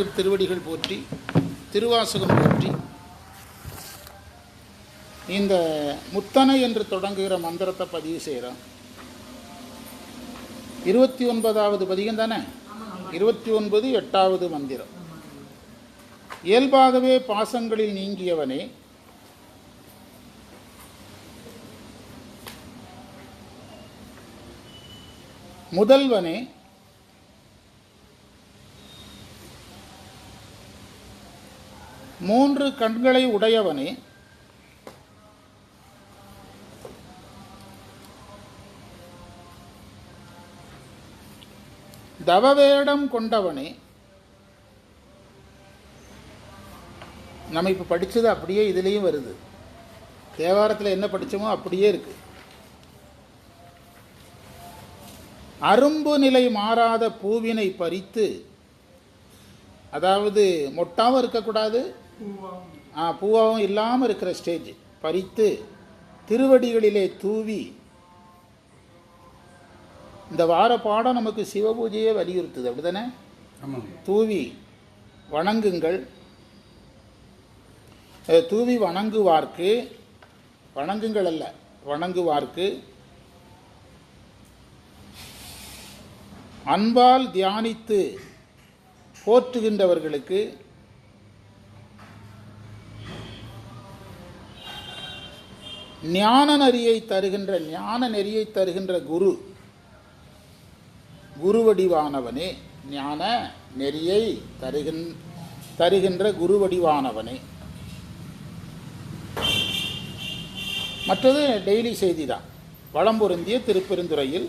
திருவடிகள் போற்றி திருவாசகம் போற்றி. இந்த முத்தனை என்று தொடங்குகிற மந்திரத்தை பதிவு செய்கிறோம் இருபத்தி ஒன்பதாவது பதிகம் தானே? இருபத்தி ஒன்பது எட்டாவது மந்திரம். இயல்பாகவே பாசங்களில் நீங்கியவனே முதல்வனே மூன்று கண்களை உடையவனே. தவவேடம் கொண்டவனே. நம்ம இப்போ படித்தது அப்படியே இதுலேயும் வருது. தேவாரத்தில் என்ன படித்தோமோ அப்படியே இருக்கு. அரும்பு நிலை மாறாத பூவினை பறித்து அதாவது மொட்டாவும் இருக்கக்கூடாது ஆ பூவாவும் இல்லாமல் இருக்கிற ஸ்டேஜ் பறித்து திருவடிகளிலே தூவி இந்த வார பாடம் நமக்கு சிவபூஜையே வலியுறுத்துது. அப்படிதானே தூவி வணங்குங்கள். தூவி வணங்குவார்க்கு. வணங்குங்கள் அல்ல வணங்குவார்க்கு. அன்பால் தியானித்து போற்றுகின்றவர்களுக்கு ஞான நெறியை தருகின்ற ஞான நெறியை தருகின்ற குரு குருவடிவானவனே ஞான நெறியை தருகின் தருகின்ற குருவடிவானவனே. மற்றது டெய்லி செய்தி தான் வளம் பொருந்திய திருப்பெருந்துறையில்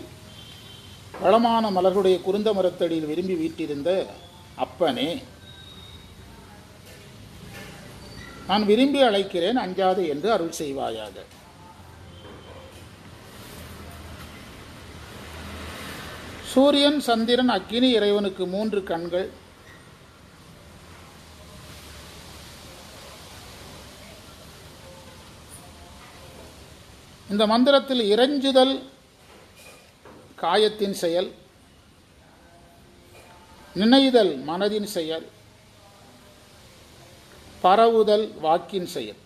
வளமான மலர்களுடைய குருந்த மரத்தடியில் விரும்பி வீட்டிருந்த அப்பனே நான் விரும்பி அழைக்கிறேன் அஞ்சாது என்று அருள் செய்வாயாக. சூரியன் சந்திரன் அக்கினி இறைவனுக்கு மூன்று கண்கள். இந்த மந்திரத்தில் இறைஞ்சுதல் காயத்தின் செயல். நினைதல் மனதின் செயல். பரவுதல் வாக்கின் செயல்.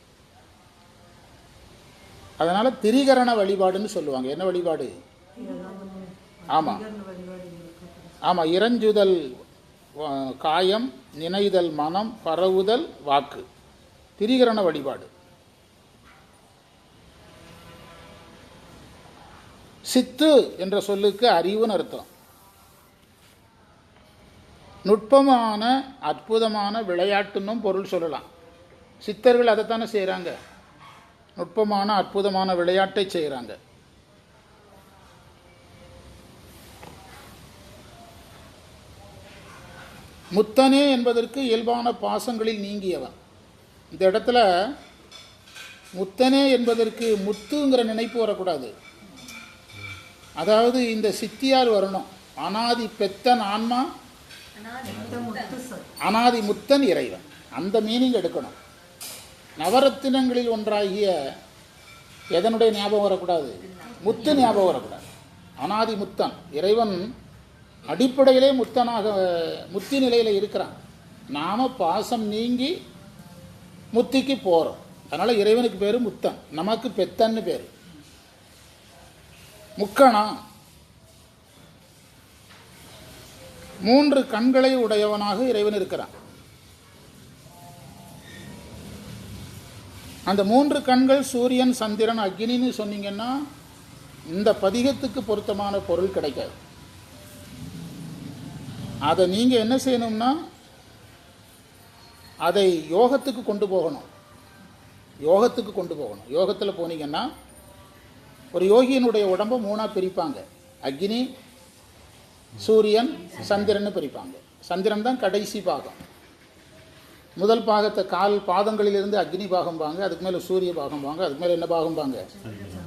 அதனால் திரிகரண வழிபாடுன்னு சொல்லுவாங்க. என்ன வழிபாடு? ஆமாம் ஆமாம் இறஞ்சுதல் காயம் நினைதல் மனம் பரவுதல் வாக்கு. திரிகரண வழிபாடு. சித்து என்ற சொல்லுக்கு அறிவுன்னு அர்த்தம். நுட்பமான அற்புதமான விளையாட்டுன்னும் பொருள் சொல்லலாம். சித்தர்கள் அதைத்தானே செய்கிறாங்க நுட்பமான அற்புதமான விளையாட்டை செய்கிறாங்க முத்தனே என்பதற்கு இயல்பான பாசங்களில் நீங்கியவன். இந்த இடத்துல முத்தனே என்பதற்கு முத்துங்கிற நினைப்பு வரக்கூடாது. அதாவது இந்த சித்தியார் வரணும். அனாதி பெத்தன் ஆன்மா அனாதி முத்தன் இறைவன். அந்த மீனிங் எடுக்கணும். நவரத்தினங்களில் ஒன்றாகிய எதனுடைய ஞாபகம் வரக்கூடாது? முத்து ஞாபகம் வரக்கூடாது. அனாதி முத்தன் இறைவன் அடிப்படையிலே முத்தனாக முத்தி நிலையில் இருக்கிறான். நாம் பாசம் நீங்கி முத்திக்கு போகிறோம் அதனால் இறைவனுக்கு பேர் முத்தன் நமக்கு பெத்தன்னு பேர். முக்கணா மூன்று கண்களை உடையவனாக இறைவன் இருக்கிறான். அந்த மூன்று கண்கள் சூரியன் சந்திரன் அக்னின்னு சொன்னீங்கன்னா இந்த பதிகத்துக்கு பொருத்தமான பொருள் கிடைக்காது. அதை நீங்கள் என்ன செய்யணும்னா அதை யோகத்துக்கு கொண்டு போகணும். யோகத்துக்கு கொண்டு போகணும். யோகத்தில் போனீங்கன்னா ஒரு யோகியினுடைய உடம்பை மூணாக பிரிப்பாங்க. அக்னி சூரியன் சந்திரன்னு பிரிப்பாங்க. சந்திரன் தான் கடைசி பாகம். முதல் பாகத்தை கால் பாதங்களிலிருந்து அக்னி பாகம்பாங்க அதுக்கு மேலே சூரிய பாகம்பாங்க அதுக்கு மேலே என்ன பாகம்பாங்க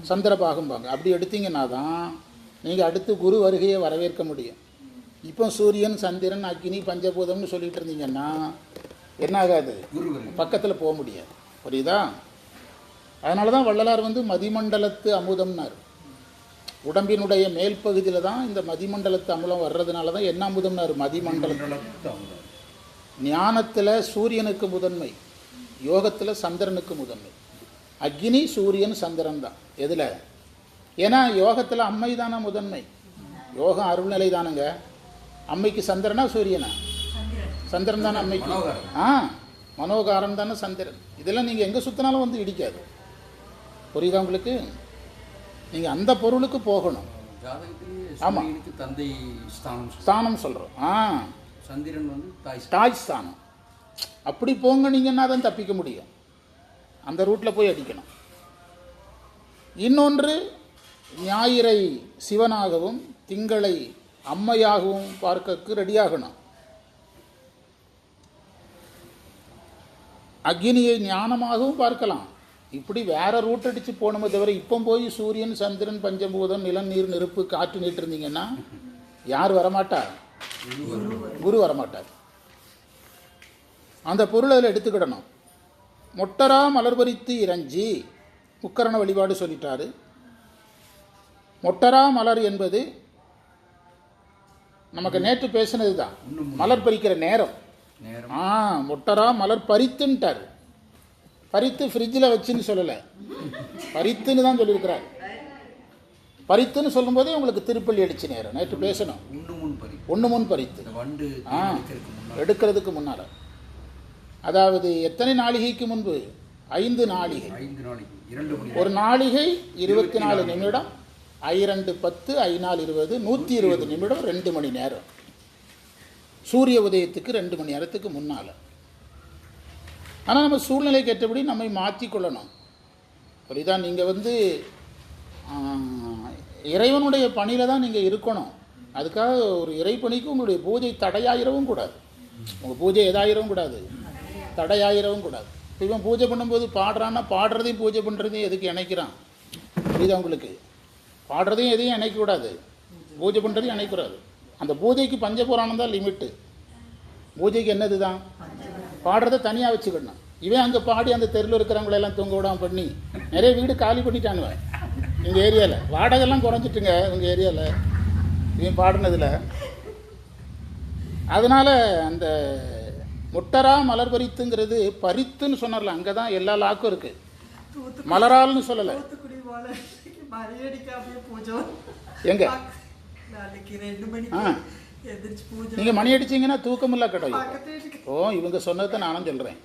சந்திர பாகம்பாங்க அப்படி எடுத்தீங்கன்னா தான் நீங்கள் அடுத்து குரு வருகையை வரவேற்க முடியும். இப்போ சூரியன் சந்திரன் அக்னி பஞ்சபூதம்னு சொல்லிட்டு இருந்தீங்கன்னா என்ன ஆகாது? பக்கத்தில் போக முடியாது. புரியுதா? அதனால தான் வள்ளலார் வந்து மதிமண்டலத்து அமுதம்னார். உடம்பினுடைய மேல் பகுதியில் தான் இந்த மதிமண்டலத்து அமுலம் வர்றதுனால தான் என்ன அமுதம்னார்? மதிமண்டலம். மண்டலத்து அமுதம். ஞானத்தில் சூரியனுக்கு முதன்மை யோகத்தில் சந்திரனுக்கு முதன்மை. அக்னி சூரியன் சந்திரன் தான். எதில்? ஏன்னா யோகத்தில் அம்மை தானே முதன்மை. யோகம் அருள்நிலை தானுங்க. அம்மைக்கு சந்திரனா சூரியனா? சந்திரன். தானே அம்மைக்கு? மனோகாரம். ஆ மனோகாரம் தானே சந்திரன். இதெல்லாம் நீங்கள் எங்கே சுற்றினாலும் வந்து இடிக்காது. புரியுதா உங்களுக்கு? நீங்கள் அந்த பொருளுக்கு போகணும். ஜாதகத்திலேயே ஆமா. சூரியனுக்கு தந்தை ஸ்தானம். ஸ்தானம் சொல்கிறோம் ஆ. சந்திரன் வந்து தாய் ஸ்தானம். தாய் ஸ்தானம். அப்படி போங்கனீங்கன்னா தான் தப்பிக்க முடியும். அந்த ரூட்டில் போய் அடிக்கணும். இன்னொன்று ஞாயிறை சிவனாகவும் திங்களை அம்மையாகவும் பார்க்கக்கு ரெடியாகணும். அக்னியை ஞானமாகவும் பார்க்கலாம். இப்படி வேற ரூட் அடித்து போகணுமே தவிர இப்போ போய் சூரியன் சந்திரன் பஞ்சபூதம் நிலம் நீர் நெருப்பு காற்று நீட்டு இருந்தீங்கன்னா யார் வரமாட்டார்? குரு வரமாட்டார். அந்த பொருள் அதில் எடுத்துக்கிடணும். மொட்டரா மலர்பறித்து இறஞ்சி முக்கரண வழிபாடு சொல்லிட்டாரு. மொட்டரா மலர் என்பது நமக்கு நேற்று பேசினது தான் மலர் பறிக்கிற நேரம். ஆ மொட்டரா மலர் பறித்துன்ட்டார். பறித்து ஃப்ரிட்ஜில் வச்சுன்னு சொல்லலை. பறித்துன்னு தான் சொல்லியிருக்கிறார். பறித்துன்னு சொல்லும்போதே உங்களுக்கு திருப்பள்ளி அடிச்சு நேரம். நேற்று பேசணும். ஒன்று முன் பறித்து. ஆ. எடுக்கிறதுக்கு முன்னால். அதாவது எத்தனை நாளிகைக்கு முன்பு? ஐந்து நாளிகை. ஒரு நாளிகை இருபத்தி நாலு. நிமிடம். ஐரெண்டு பத்து ஐநாள் இருபது நூற்றி இருபது நிமிடம் ரெண்டு மணி நேரம். சூரிய உதயத்துக்கு ரெண்டு மணி நேரத்துக்கு முன்னால். ஆனால் நம்ம சூழ்நிலைக்கு ஏற்றபடி நம்மை மாற்றிக்கொள்ளணும் புரியுதா நீங்கள் வந்து இறைவனுடைய பணியில் தான் நீங்கள் இருக்கணும். அதுக்காக ஒரு இறைப்பணிக்கு உங்களுடைய பூஜை தடையாயிரவும் கூடாது. உங்கள் பூஜை எதாயிரவும் கூடாது. தடையாயிரவும் கூடாது. இப்போ இவன் பூஜை பண்ணும்போது பாடுறான்னா பாடுறதையும் பூஜை பண்ணுறதையும் எதுக்கு இணைக்கிறான்? புரியுதா உங்களுக்கு? பாடுறதையும் எதையும் இணைக்கக்கூடாது பூஜை பண்ணுறதையும் இணைக்கூடாது அந்த பூஜைக்கு பஞ்சபுராணம் தான் லிமிட்டு பூஜைக்கு என்னது தான்? பாடுறதை தனியாக வச்சுக்கணும். இவன் அங்கே பாடி அந்த தெருவில் இருக்கிறவங்களெல்லாம் தூங்க விடாம பண்ணி நிறைய வீடு காலி பண்ணிட்டானுவேன் எங்கள் ஏரியாவில் வாடகைலாம் குறைஞ்சிட்டுங்க உங்கள் ஏரியாவில் இவன் பாடினதில். அதனால் அந்த முட்டரா மலர் பறித்துங்கிறது பறித்துன்னு சொன்னார்ல அங்கே தான் எல்லா லாக்கும் இருக்குது மலரால்னு சொல்லலை. எங்க? நீங்கள் மணி அடிச்சீங்கன்னா கிடையாது பக்கத்து வீட்டுக்கு. ஓ இவங்க சொன்னதை நானும் சொல்கிறேன்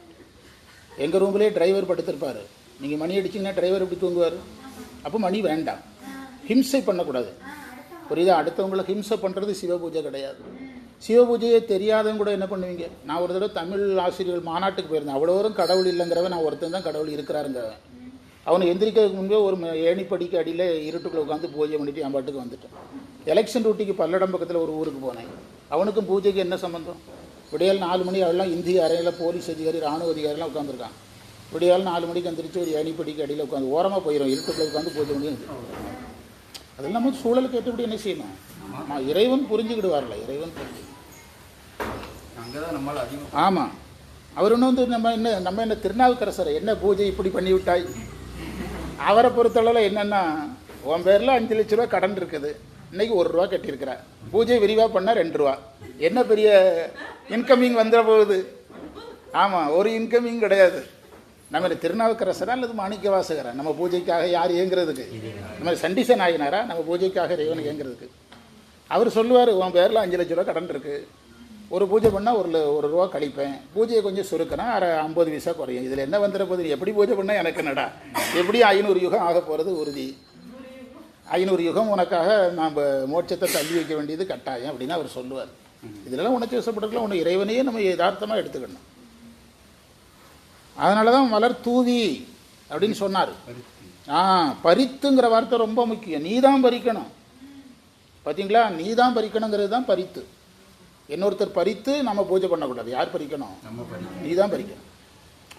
எங்கள் ரூம்லேயே டிரைவர் படுத்திருப்பார். நீங்கள் மணி அடிச்சிங்கன்னா டிரைவர் எப்படி தூங்குவார்? அப்போ மணி வேண்டாம். ஹிம்சை பண்ணக்கூடாது. புரியுதா? அடுத்தவங்களை ஹிம்சை பண்ணுறது சிவ பூஜை கிடையாது. சிவ பூஜையே தெரியாதவங்க கூட என்ன பண்ணுவீங்க? நான் ஒரு தடவை தமிழ் ஆசிரியர்கள் மாநாட்டுக்கு போயிருந்தேன். அவ்வளோவரும் கடவுள் இல்லைங்கிறவன் நான் ஒருத்தன் தான் கடவுள் இருக்கிறாருங்கிறவன். அவனை எந்திரிக்கிறதுக்கு முன்பே ஒரு ஏணிப்படிக்கு அடியில் இருட்டுக்குள்ள உட்காந்து பூஜை பண்ணிட்டு என் பாட்டுக்கு வந்துட்டேன். எலெக்ஷன் டியூட்டிக்கு பல்லடம் பக்கத்தில் ஒரு ஊருக்கு போனேன். அவனுக்கும் பூஜைக்கு என்ன சம்பந்தம்? விடியால் நாலு மணி அவெல்லாம் இந்திய அறையில் போலீஸ் அதிகாரி ராணுவ அதிகாரிலாம் உட்காந்துருக்கான் விடியால் நாலு மணிக்கு எந்திரிச்சு ஒரு ஏணிப்படிக்கு அடியில் உட்காந்து ஓரமாக போயிடும் இருட்டுக்குள்ள உட்காந்து பூஜை பண்ணி அதெல்லாம் நம்ம சூழலுக்கு ஏற்றபடி என்ன செய்யணும்? ஆமா, இறைவன் புரிஞ்சுக்கிடுவார்ல இறைவன் புரிஞ்சு. ஆமாம் அவர் இன்னும் வந்து நம்ம என்ன நம்ம என்ன திருநாவுக்கரசர் என்ன பூஜை இப்படி பண்ணி விட்டாய் அவரை பொறுத்தளவில் என்னென்னா உன் பேரில் அஞ்சு லட்ச ரூபா கடன் இருக்குது. இன்றைக்கி ஒரு ரூபா கட்டியிருக்கிற. பூஜை விரிவாக பண்ணால் ரெண்டு ரூபா. என்ன பெரிய இன்கமிங் வந்துட போகுது? ஆமாம் ஒரு இன்கமிங் கிடையாது. நம்ம திருநாவுக்கரசரா அல்லது மாணிக்க வாசகரா நம்ம பூஜைக்காக யார் இயங்குறதுக்கு? நம்ம சண்டிச நாயனாரா நம்ம பூஜைக்காக இறைவன் இயங்குறதுக்கு. அவர் சொல்லுவார் உன் பேரில் அஞ்சு லட்ச ரூபா கடன் இருக்குது ஒரு பூஜை பண்ணால் ஒரு ஒரு ரூபா கழிப்பேன். பூஜையை கொஞ்சம் சுருக்கினா அரை ஐம்பது பைசா குறையும். இதில் என்ன வந்துட போகுது? எப்படி பூஜை பண்ணால் எனக்கு என்னடா? எப்படியும் ஐநூறு யுகம் ஆக போகிறது உறுதி? ஐநூறு யுகம் உனக்காக நாம் மோட்சத்தை தள்ளி வைக்க வேண்டியது கட்டாயம் அப்படின்னு அவர் சொல்லுவார். இதெல்லாம் உணர்ச்சி வசப்பட்டுக்கலாம் உன்னை இறைவனையே நம்ம யதார்த்தமாக எடுத்துக்கணும். அதனால தான் மலர் தூவி அப்படின்னு சொன்னார். ஆ பறித்துங்கிற வார்த்தை ரொம்ப முக்கியம். நீ தான் பறிக்கணும். பார்த்தீங்களா நீ தான் பறிக்கணுங்கிறது தான் பறித்து இன்னொருத்தர் பறித்து நம்ம பூஜை பண்ணக்கூடாது. யார் பறிக்கணும்? நீ தான் பறிக்கணும்.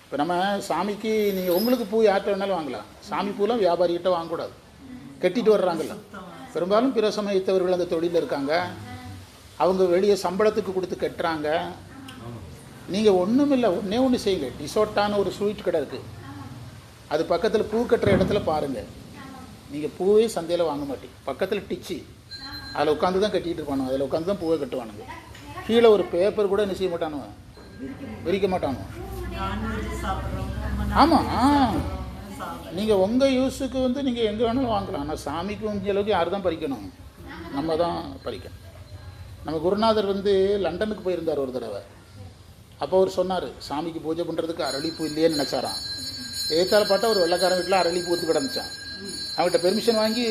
இப்போ நம்ம சாமிக்கு நீங்கள் உங்களுக்கு பூ யார்கிட்ட வேணாலும் வாங்கலாம். சாமி பூலாம் வியாபாரிகிட்ட வாங்கக்கூடாது. கட்டிட்டு வர்றாங்கல்ல. பெரும்பாலும் பிற சமயத்தவர்கள் அந்த தொழிலில் இருக்காங்க. அவங்க வெளியே சம்பளத்துக்கு கொடுத்து கட்டுறாங்க. நீங்கள் ஒன்றும் இல்லை ஒன்றே ஒன்று செய்யுங்க. டிசோட்டான ஒரு ஸ்வீட் கடை இருக்குது அது பக்கத்தில் பூ கட்டுற இடத்துல பாருங்கள் நீங்கள் பூவே சந்தையில் வாங்க மாட்டீங்க. பக்கத்தில் டிச்சி. அதில் உட்காந்து தான் கட்டிகிட்டு இருப்பானுங்க. அதில் உட்காந்து தான் பூவை கட்டுவானுங்க. கீழே ஒரு பேப்பர் கூட என்ன செய்ய மாட்டானுங்க விரிக்க மாட்டாங்க ஆமாம் நீங்கள் உங்கள் யூஸுக்கு வந்து நீங்கள் எங்கே வேணாலும் வாங்கலாம். ஆனால் சாமிக்கு முடிஞ்ச அளவுக்கு யார் தான் பறிக்கணும்? நம்ம தான் பறிக்கணும். நம்ம குருநாதர் வந்து லண்டனுக்கு போயிருந்தார் ஒரு தடவை. அப்போ அவர் சொன்னார் சாமிக்கு பூஜை பண்ணுறதுக்கு அரளிப்பூ இல்லையேன்னு நினச்சாராம். ஏத்தால பார்த்தா ஒரு வெள்ளைக்காரன் வீட்டில் அரளிப்பூ பூத்து கிடந்துச்சான் அவங்ககிட்ட பெர்மிஷன் வாங்கி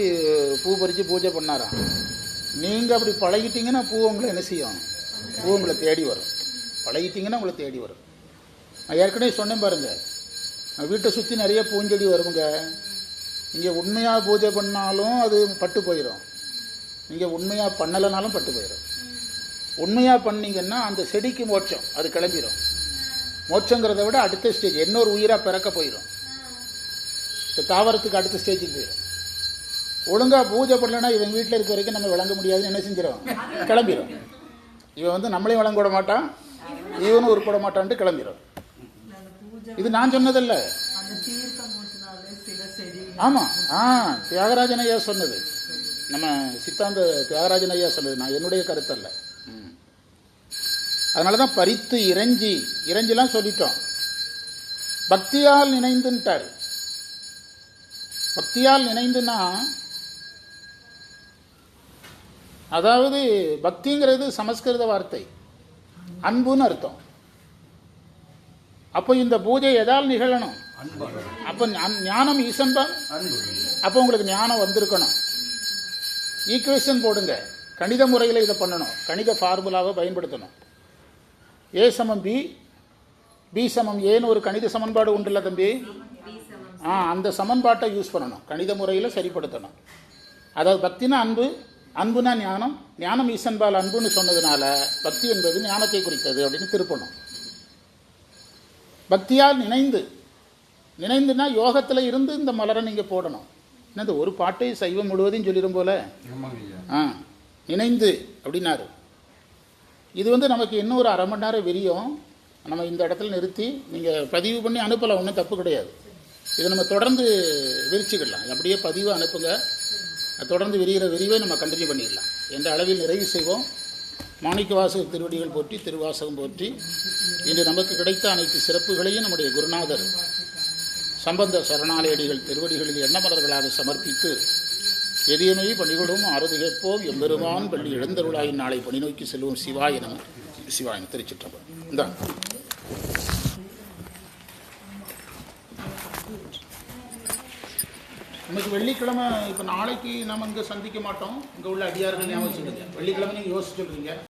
பூ பறித்து பூஜை பண்ணாராம். நீங்கள் அப்படி பழகிட்டீங்கன்னா பூ உங்களை என்ன செய்யும்? பூ உங்களை தேடி வரும். பழகிட்டீங்கன்னா உங்களை தேடி வரும். நான் ஏற்கனவே சொன்னேன் பாருங்கள் வீட்டை சுற்றி நிறைய பூஞ்செடி வருங்க நீங்கள் உண்மையாக பூஜை பண்ணாலும் அது பட்டு போயிடும் நீங்கள் உண்மையாக பண்ணலைனாலும் பட்டு போயிடும் உண்மையாக பண்ணீங்கன்னா அந்த செடிக்கு மோட்சம் அது கிளம்பிடும் மோட்சங்கிறத விட அடுத்த ஸ்டேஜ் இன்னொரு உயிராக பிறக்க போயிடும் இப்போ தாவரத்துக்கு அடுத்த ஸ்டேஜுக்கு போயிடும் ஒழுங்காக பூஜை பண்ணலைன்னா இவன் வீட்டில் இருக்க வரைக்கும் நம்ம விளங்க முடியாதுன்னு என்ன செஞ்சிடும் கிளம்பிடும் இவன் வந்து நம்மளையும் வழங்க விட மாட்டான். இவனும் உருப்பட மாட்டான்ட்டு கிளம்பிடும் இது நான் சொன்னதில்ல. ஆமாம் ஆ தியாகராஜன் ஐயா சொன்னது. நம்ம சித்தாந்த தியாகராஜன் ஐயா சொன்னது. நான் என்னுடைய கருத்தல்ல. அதனால தான் பறித்து இறைஞ்சி இறைஞ்சிலாம் சொல்லிட்டோம். பக்தியால் நினைந்துன்ட்டார். பக்தியால் நினைந்துன்னா அதாவது பக்திங்கிறது சமஸ்கிருத வார்த்தை. அன்புன்னு அர்த்தம். அப்போ இந்த பூஜை எதால் நிகழணும்? அப்போ ஞானம் ஈசன்பால் அன்பு அப்போ உங்களுக்கு ஞானம் வந்திருக்கணும். ஈக்குவேஷன் போடுங்க. கணித முறையில் இதை பண்ணணும். கணித ஃபார்முலாவை பயன்படுத்தணும். ஏ சமம் பி பி சமம் ஏன்னு ஒரு கணித சமன்பாடு உண்டுல்ல தம்பி? ஆ அந்த சமன்பாட்டை யூஸ் பண்ணணும். கணித முறையில் சரிப்படுத்தணும். அதாவது பக்தினா அன்பு அன்புனா ஞானம் ஞானம் ஈசன்பால் அன்புன்னு சொன்னதுனால பக்தி என்பது ஞானத்தை குறித்தது அப்படின்னு திருப்பணும். பக்தியால் நினைந்து நினைந்துனா யோகத்தில் இருந்து இந்த மலரை நீங்கள் போடணும். என்னது ஒரு பாட்டை சைவம் முழுவதையும் சொல்லிடும் போல? ஆ நினைந்து அப்படின்னாரு. இது வந்து நமக்கு இன்னும் ஒரு அரை மணி நேரம் விரியும். நம்ம இந்த இடத்துல நிறுத்தி நீங்கள் பதிவு பண்ணி அனுப்பலாம் ஒன்றும் தப்பு கிடையாது. இதை நம்ம தொடர்ந்து விரிச்சுக்கிடலாம் அப்படியே பதிவு அனுப்புங்க. அது தொடர்ந்து விரிகிற விரிவை நம்ம கண்டினியூ பண்ணிடலாம். என்ற அளவில் நிறைவு செய்வோம். மாணிக்க வாசக திருவடிகள் போற்றி திருவாசகம் போற்றி. இன்று நமக்கு கிடைத்த அனைத்து சிறப்புகளையும் நம்முடைய குருநாதர் சம்பந்த சரணாலயடிகள் திருவடிகளில் எண்ணமலர்களாக சமர்ப்பித்து எதியமை பணிகளும் ஆறுதி கேட்போம். எம்பெருமான் பள்ளி எழுந்தருளாயின் நாளை பணி நோக்கி செல்வோம் சிவாயினம் சிவாயினம் திருச்சிற்றம்பலம். இன்னைக்கு வெள்ளிக்கிழமை இப்போ நாளைக்கு நம்ம இங்கே சந்திக்க மாட்டோம். இங்கே உள்ள அடியார்கள் ஞாபகம் வச்சுக்கோங்க. வெள்ளிக்கிழமை நீங்கள் யோசிச்சு